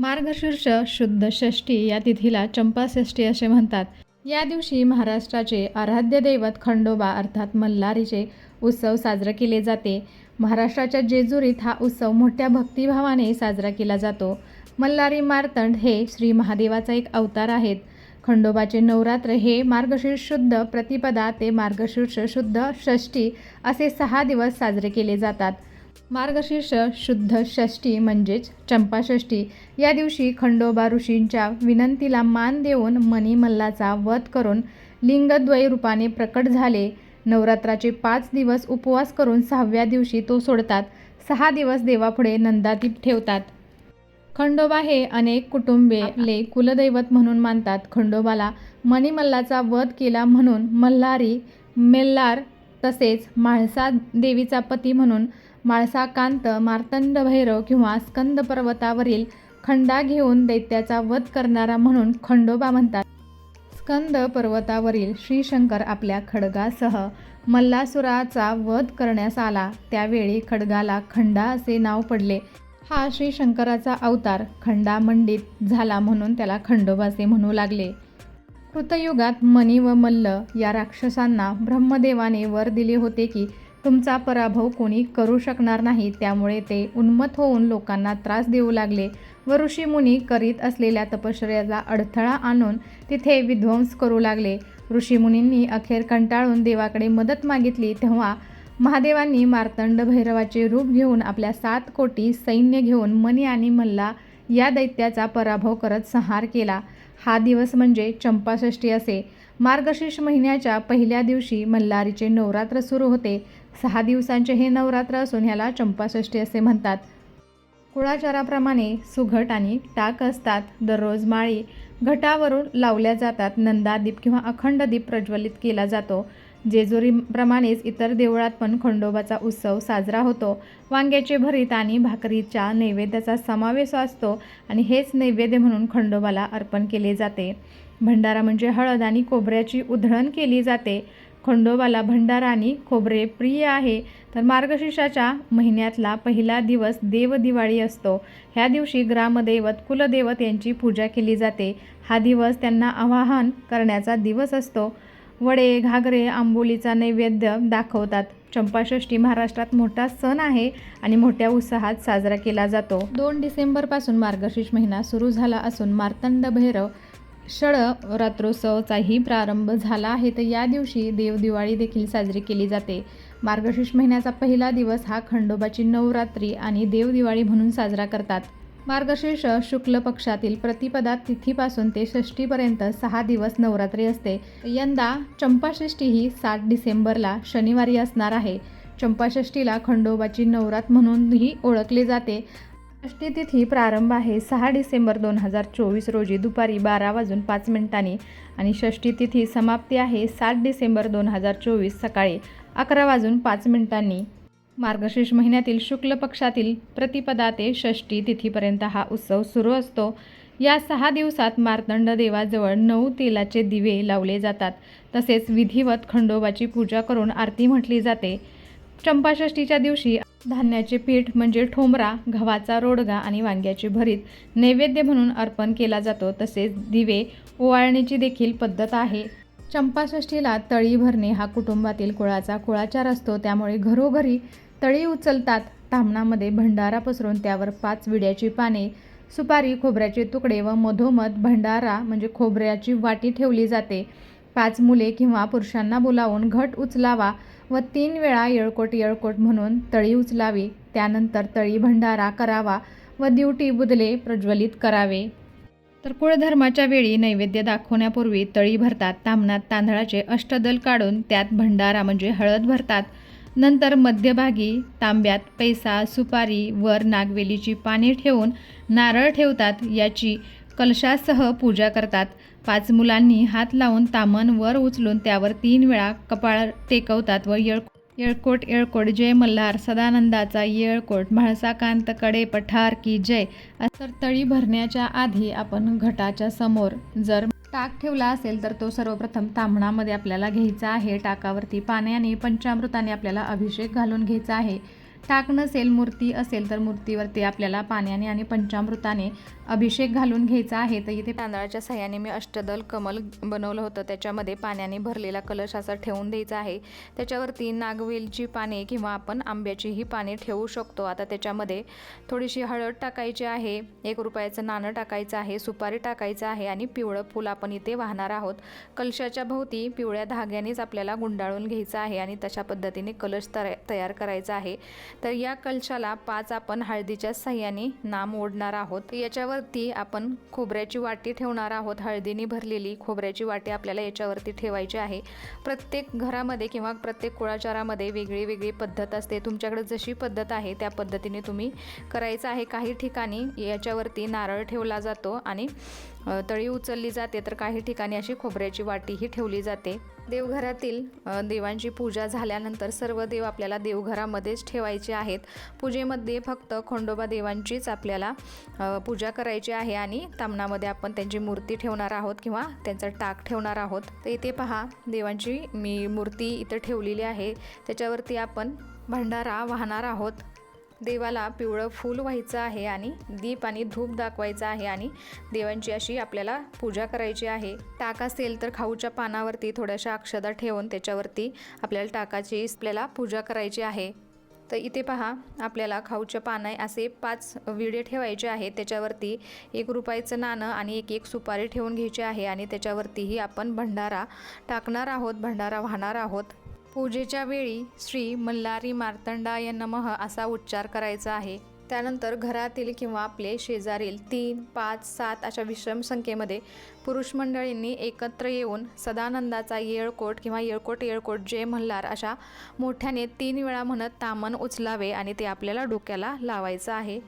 मार्गशीर्ष शुद्ध षष्ठी या तिथीला चंपाषष्ठी असे म्हणतात. या दिवशी महाराष्ट्राचे आराध्य दैवत खंडोबा अर्थात मल्हारीचे उत्सव साजरा केले जाते. महाराष्ट्राच्या जेजुरीत हा उत्सव मोठ्या भक्तिभावाने साजरा केला जातो. मल्हारी मार्तंड हे श्री महादेवाचा एक अवतार आहेत. खंडोबाचे नवरात्र हे मार्गशीर्ष शुद्ध प्रतिपदा ते मार्गशीर्ष शुद्ध षष्ठी असे सहा दिवस साजरे केले जातात. मार्गशीर्ष शुद्ध षष्ठी म्हणजेच चंपाषष्ठी. या दिवशी खंडोबा ऋषींच्या विनंतीला मान देऊन मणिमल्लाचा वध करून लिंगद्वय रूपाने प्रकट झाले. नवरात्राचे पाच दिवस उपवास करून सहाव्या दिवशी तो सोडतात. सहा दिवस देवापुढे नंदातीत ठेवतात. खंडोबा हे अनेक कुटुंबे आपले कुलदैवत म्हणून मानतात. खंडोबाला मणिमल्लाचा वध केला म्हणून मल्हारी मेल्लार तसेच म्हाळसा देवीचा पती म्हणून माळसाकांत मार्तंड भैरव किंवा स्कंद पर्वतावरील खंडा घेऊन दैत्याचा वध करणारा म्हणून खंडोबा म्हणतात. स्कंद पर्वतावरील श्रीशंकर आपल्या खडगासह मल्लासुराचा वध करण्यास आला. त्यावेळी खडगाला खंडा असे नाव पडले. हा श्रीशंकराचा अवतार खंडामंडित झाला म्हणून त्याला खंडोबाचे म्हणू लागले. कृतयुगात मणी व मल्ल या राक्षसांना ब्रह्मदेवाने वर दिले होते की तुमचा पराभव कोणी करू शकणार नाही त्यामुळे ते उन्मत होऊन लोकांना त्रास देऊ लागले. व ऋषीमुनी करीत असलेल्या तपश्चर्याचा अडथळा आणून तिथे विध्वंस करू लागले. ऋषीमुनींनी अखेर कंटाळून देवाकडे मदत मागितली तेव्हा महादेवांनी मार्तंड भैरवाचे रूप घेऊन आपल्या सात कोटी सैन्य घेऊन मनी आणि मल्ला या दैत्याचा पराभव करत संहार केला. हा दिवस म्हणजे चंपाषष्ठी असे. मार्गशीर्ष महिन्याच्या पहिल्या दिवशी मल्हारीचे नवरात्र सुरू होते. सहा दिवसांचे हे नवरात्र असून ह्याला चंपाषष्ठी असे म्हणतात. कुळाचाराप्रमाणे सुघट आणि टाक असतात. दररोज माळी घटावरून लावल्या जातात. नंदादीप किंवा अखंड दीप प्रज्वलित केला जातो. जेजुरीप्रमाणेच इतर देवळात पण खंडोबाचा उत्सव साजरा होतो. वांग्याचे भरीत आणि भाकरीच्या नैवेद्याचा समावेश असतो आणि हेच नैवेद्य म्हणून खंडोबाला अर्पण केले जाते. भंडारा म्हणजे हळद आणि कोबऱ्याची उधळण केली जाते. खंडोबाला भंडारा आणि खोबरे प्रिय आहे तर मार्गशीर्षाच्या महिन्यातला पहिला दिवस देवदिवाळी असतो. ह्या दिवशी ग्रामदैवत कुलदैवत यांची पूजा केली जाते. हा दिवस त्यांना आवाहन करण्याचा दिवस असतो. वडे घागरे आंबोलीचा नैवेद्य दाखवतात. चंपाषष्ठी महाराष्ट्रात मोठा सण आहे आणि मोठ्या उत्साहात साजरा केला जातो. दोन डिसेंबरपासून मार्गशीर्ष महिना सुरू झाला असून मार्तंड भैरव षड रात्रोत्सवाचाही प्रारंभ झाला आहे. तर या दिवशी देवदिवाळी देखील साजरी केली जाते. मार्गशीर्ष महिन्याचा पहिला दिवस हा खंडोबाची नवरात्री आणि देवदिवाळी म्हणून साजरा करतात. मार्गशीर्ष शुक्ल पक्षातील प्रतिपदा तिथीपासून ते षष्टीपर्यंत सहा दिवस नवरात्री असते. यंदा चंपाषष्ठी ही सात डिसेंबरला शनिवारी असणार आहे. चंपाषष्ठीला खंडोबाची नवरात म्हणूनही ओळखले जाते. षष्ठी तिथी प्रारंभ आहे. सहा डिसेंबर दोन हजार चोवीस रोजी दुपारी बारा वाजून पाच मिनिटांनी आणि षष्ठी तिथी समाप्ती आहे. सात डिसेंबर दोन हजार चोवीस सकाळी अकरा वाजून पाच मिनिटांनी. मार्गशीर्ष महिन्यातील शुक्ल पक्षातील प्रतिपदा ते षष्ठी तिथीपर्यंत हा उत्सव सुरू असतो. या सहा दिवसात मार्तंड देवाजवळ नऊ तेलाचे दिवे लावले जातात. तसेच विधिवत खंडोबाची पूजा करून आरती म्हटली जाते. चंपाषष्ठीच्या दिवशी धान्याचे पीठ म्हणजे ठोंबरा गव्हाचा रोडगा आणि वांग्याचे भरीत नैवेद्य म्हणून अर्पण केला जातो तसेच दिवे ओवाळण्याची देखील पद्धत आहे. चंपाषष्ठीला तळी भरणे हा कुटुंबातील कुळाचा कुळाचार असतो त्यामुळे घरोघरी तळी उचलतात. तामणामध्ये भंडारा पसरून त्यावर पाच विड्याची पाने सुपारी खोबऱ्याचे तुकडे व मधोमध भंडारा म्हणजे खोबऱ्याची वाटी ठेवली जाते. पाच मुले किंवा पुरुषांना बोलावून घट उचलावा व तीन वेळा येळकोट येळकोट म्हणून तळी उचलावी. त्यानंतर तळी भंडारा करावा व दिवटी बुदले प्रज्वलित करावे. तर कुळधर्माच्या वेळी नैवेद्य दाखवण्यापूर्वी तळी भरतात. तांबणात तांदळाचे अष्टदल काढून त्यात भंडारा म्हणजे हळद भरतात. नंतर मध्यभागी तांब्यात पैसा सुपारी वर नागवेलीची पाने ठेवून नारळ ठेवतात. याची कलशासह पूजा करतात. पाच मुलांनी हात लावून तामण वर उचलून त्यावर तीन वेळा कपाळ टेकवतात व येळ येळकोट येळकोट जय मल्हार सदानंदाचा येळकोट म्हाळसाकांत कडे पठार की जय तर तळी भरण्याच्या आधी आपण घटाच्या समोर जर टाक ठेवला असेल तर तो सर्वप्रथम तांबणामध्ये आपल्याला घ्यायचा आहे. टाकावरती पाण्याने पंचामृताने आपल्याला अभिषेक घालून घ्यायचा आहे. टाक नसेल मूर्ती असेल तर मूर्तीवरती आपल्याला पाण्याने आणि पंचामृताने अभिषेक घालून घ्यायचा आहे. तर इथे तांदळाच्या सहाय्याने मी अष्टदल कमल बनवलं होतं. त्याच्यामध्ये पाण्याने भरलेला कलश असा ठेवून द्यायचा आहे. त्याच्यावरती नागवेलची पाने किंवा आपण आंब्याचीही पाने ठेवू शकतो. आता त्याच्यामध्ये थोडीशी हळद टाकायची आहे एक रुपयाचं नाणं टाकायचं आहे सुपारी टाकायचं आहे आणि पिवळं फूल आपण इथे वाहणार आहोत. कलशाच्या भोवती पिवळ्या धाग्यानेच आपल्याला गुंडाळून घ्यायचं आहे आणि तशा पद्धतीने कलश तया तयार करायचा आहे. तर या कलशाला पाच आपण हळदीच्या सहाय्याने नाम ओढणार आहोत. याच्यावरती आपण खोबऱ्याची वाटी ठेवणार आहोत. हळदीने भरलेली खोबऱ्याची वाटी आपल्याला याच्यावरती ठेवायची आहे. प्रत्येक घरामध्ये किंवा प्रत्येक कुळाचारामध्ये वेगळी वेगळी पद्धत असते. तुमच्याकडे जशी पद्धत आहे त्या पद्धतीने तुम्ही करायचं आहे. काही ठिकाणी याच्यावरती नारळ ठेवला जातो आणि तळी उचलली जाते. तर काही ठिकाणी अशी खोबऱ्याची वाटीही ठेवली जाते. देवघरातील देवांची पूजा झाल्यानंतर सर्व देव आपल्याला देवघरामध्येच ठेवायचे आहेत. पूजेमध्ये फक्त खंडोबा देवांचीच आपल्याला पूजा करायची आहे आणि तामणामध्ये आपण त्यांची मूर्ती ठेवणार आहोत किंवा त्यांचा टाक ठेवणार आहोत. तर इथे पहा देवांची मी मूर्ती इथं ठेवलेली आहे. त्याच्यावरती आपण भंडारा वाहणार आहोत. देवाला पिवळं फूल व्हायचं आहे आणि दीप आणि धूप दाखवायचं आहे आणि देवांची अशी आपल्याला पूजा करायची आहे. टाक असेल तर खाऊच्या पानावरती थोड्याशा अक्षदा ठेवून त्याच्यावरती आपल्याला टाकाची आपल्याला पूजा करायची आहे. तर इथे पहा आपल्याला खाऊच्या पानं असे पाच विडे ठेवायचे आहेत. त्याच्यावरती एक रुपयाचं नाणं आणि एक एक सुपारी ठेवून घ्यायची आहे आणि त्याच्यावरतीही आपण भंडारा टाकणार आहोत भंडारा वाहणार आहोत. पूजेच्या वेळी श्री मल्हारी मार्तंडाय नमः असा उच्चार करायचा आहे. त्यानंतर घरातील किंवा आपले शेजारील तीन पाच सात अशा विषम संख्येमध्ये पुरुष मंडळींनी एकत्र येऊन सदानंदाचा येळकोट किंवा येळकोट येळकोट जय मल्हार अशा मोठ्याने तीन वेळा म्हणत तामन उचलावे आणि ते आपल्याला डोक्याला लावायचं आहे.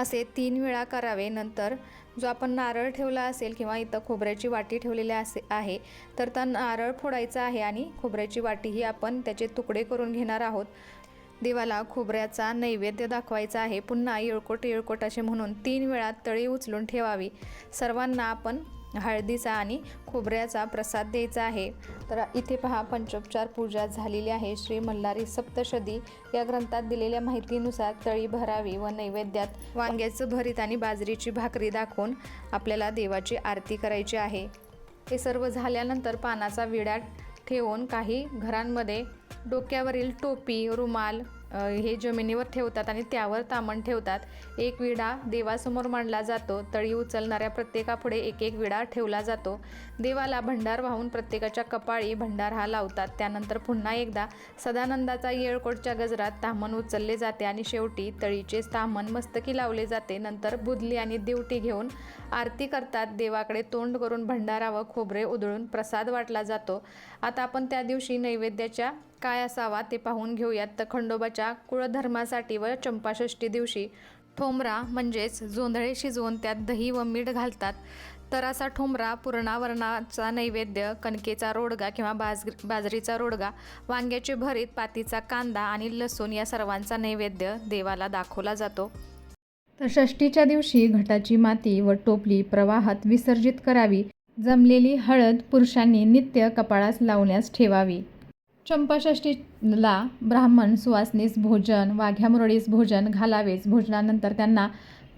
असे तीन वेळा करावे. नंतर जो आपण नारळ ठेवला असेल किंवा इथं खोबऱ्याची वाटी ठेवलेली असे आहे तर त्या नारळ फोडायचा आहे आणि खोबऱ्याची वाटीही आपण त्याचे तुकडे करून घेणार आहोत. देवाला खोबऱ्याचा नैवेद्य दाखवायचा आहे. पुन्हा येळकोट येळकोट असे म्हणून तीन वेळा तळी उचलून ठेवावी. सर्वांना आपण हळदीचा आणि खोबऱ्याचा प्रसाद द्यायचा आहे. तर इथे पहा पंचोपचार पूजा झालेली आहे. श्री मल्हारी सप्तशती या ग्रंथात दिलेल्या माहितीनुसार तळी भरावी व नैवेद्यात वांग्याचं भरीत आणि बाजरीची भाकरी दाखवून आपल्याला देवाची आरती करायची आहे. हे सर्व झाल्यानंतर पानाचा विडा ठेवून काही घरांमध्ये डोक्यावरील टोपी रुमाल हे जमिनीवर ठेवतात आणि त्यावर तामण ठेवतात. एक विडा देवासमोर मांडला जातो. तळी उचलणाऱ्या प्रत्येकापुढे एक एक विडा ठेवला जातो. देवाला भंडार वाहून प्रत्येकाच्या कपाळी भंडार हा लावतात. त्यानंतर पुन्हा एकदा सदानंदाचा येळकोटच्या गजरात तामण उचलले जाते आणि शेवटी तळीचे तामण मस्तकी लावले जाते. नंतर बुदली आणि दिवटी घेऊन आरती करतात. देवाकडे तोंड करून भंडारा व खोबरे उधळून प्रसाद वाटला जातो. आता आपण त्या दिवशी नैवेद्याच्या काय असावा ते पाहून घेऊयात. तर खंडोबाच्या कुळधर्मासाठी व चंपाषष्ठी दिवशी ठोंबरा म्हणजेच जोंधळे शिजवून त्यात दही व मीठ घालतात. तर असा ठोंबरा पुरणावरणाचा नैवेद्य कणकेचा रोडगा किंवा बाज बाजरीचा रोडगा वांग्याचे भरीत पातीचा कांदा आणि लसूण या सर्वांचा नैवेद्य देवाला दाखवला जातो. तर षष्टीच्या दिवशी घटाची माती व टोपली प्रवाहात विसर्जित करावी. जमलेली हळद पुरुषांनी नित्य कपाळास लावण्यास ठेवावी. चंपाषष्ठीला ब्राह्मण सुवासनीस भोजन वाघ्या मुरळीस भोजन घालावेच. भोजनानंतर त्यांना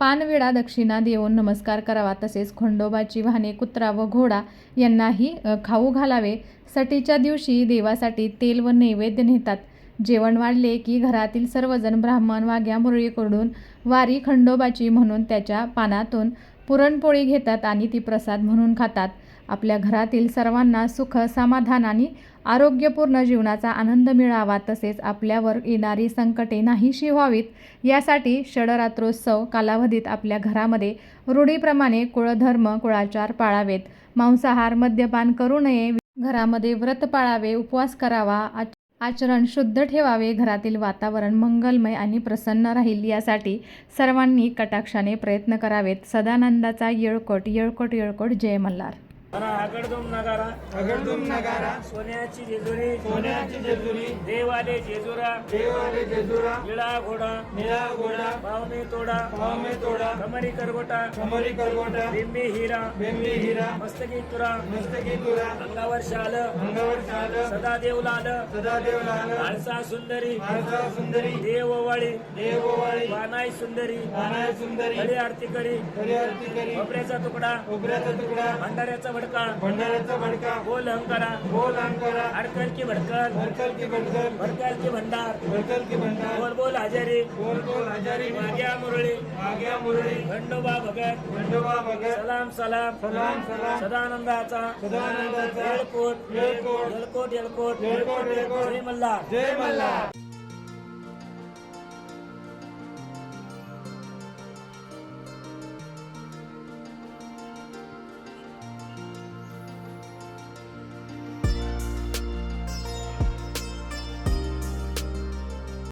पानविडा दक्षिणा देऊन नमस्कार करावा. तसेच खंडोबाची वाहने कुत्रा व घोडा यांनाही खाऊ घालावे. सटीच्या दिवशी देवासाठी तेल व नैवेद्य नेतात. जेवण वाढले की घरातील सर्वजण ब्राह्मण वाघ्या मुरळीकडून वारी खंडोबाची म्हणून त्याच्या पानातून पुरणपोळी घेतात आणि ती प्रसाद म्हणून खातात. आपल्या घरातील सर्वांना सुख समाधान आणि आरोग्यपूर्ण जीवनाचा आनंद मिळावा तसेच आपल्यावर येणारी संकटे नाहीशी व्हावीत यासाठी षडरात्रोत्सव कालावधीत आपल्या घरामध्ये रूढीप्रमाणे कुळधर्म कुळाचार पाळावेत. मांसाहार मद्यपान करू नये. घरामध्ये व्रत पाळावे उपवास करावा आचरण शुद्ध ठेवावे घरातील वातावरण मंगलमय आणि प्रसन्न राहील यासाठी सर्वांनी कटाक्षाने प्रयत्न करावेत. सदानंदाचा येळकोट येळकोट येळकोट. जय मल्हार. आगडदुम नगारा. अगडदुम नगारा. सोन्याची जेजुरी. सोन्याची जेजुरी. देवाले जेजुरा. देवाले जेजुरा. निळा घोडा. निळा घोडा. पावने तोडा. पावमे तोडा. कमरी करगोटा. कमरी करगोटा. बिंबी हिरा. बेंबी हिरा. मस्तकी तुरा. मस्तकी तुरा. अंगावर शाल. अंगावर शाल. सदा देव लाल. सदादेव लाल. आळसा सुंदरी. आरसा सुंदरी. देव ओवाळी देववाळी वानाई सुंदरी. कानाय सुंदरी. हरी आरती करी. हरी आरती करी. खोबऱ्याचा तुकडा. उबऱ्याचा तुकडा. भंडाऱ्याचा भडका भंडाऱ्याचा भडका. बोल हंकारा बोल अंकारा अडकल की भडकल. भडकल की भडकल. भडकल की भंडार. भडकल की भंडार. बोल बोल हजेरी बोल बोल हजारी माग्या मुरळी. आग्या मुरळी. खंडोबा भगत. खंडोबा भगत. सलाम सलाम. सलाम सलाम. सदानंदाचा. सदानंदाचा. येळकोट. येळकोट. येळकोट येळकोट. येळकोट येळकोट. श्री मल्हार. जय मल्हार.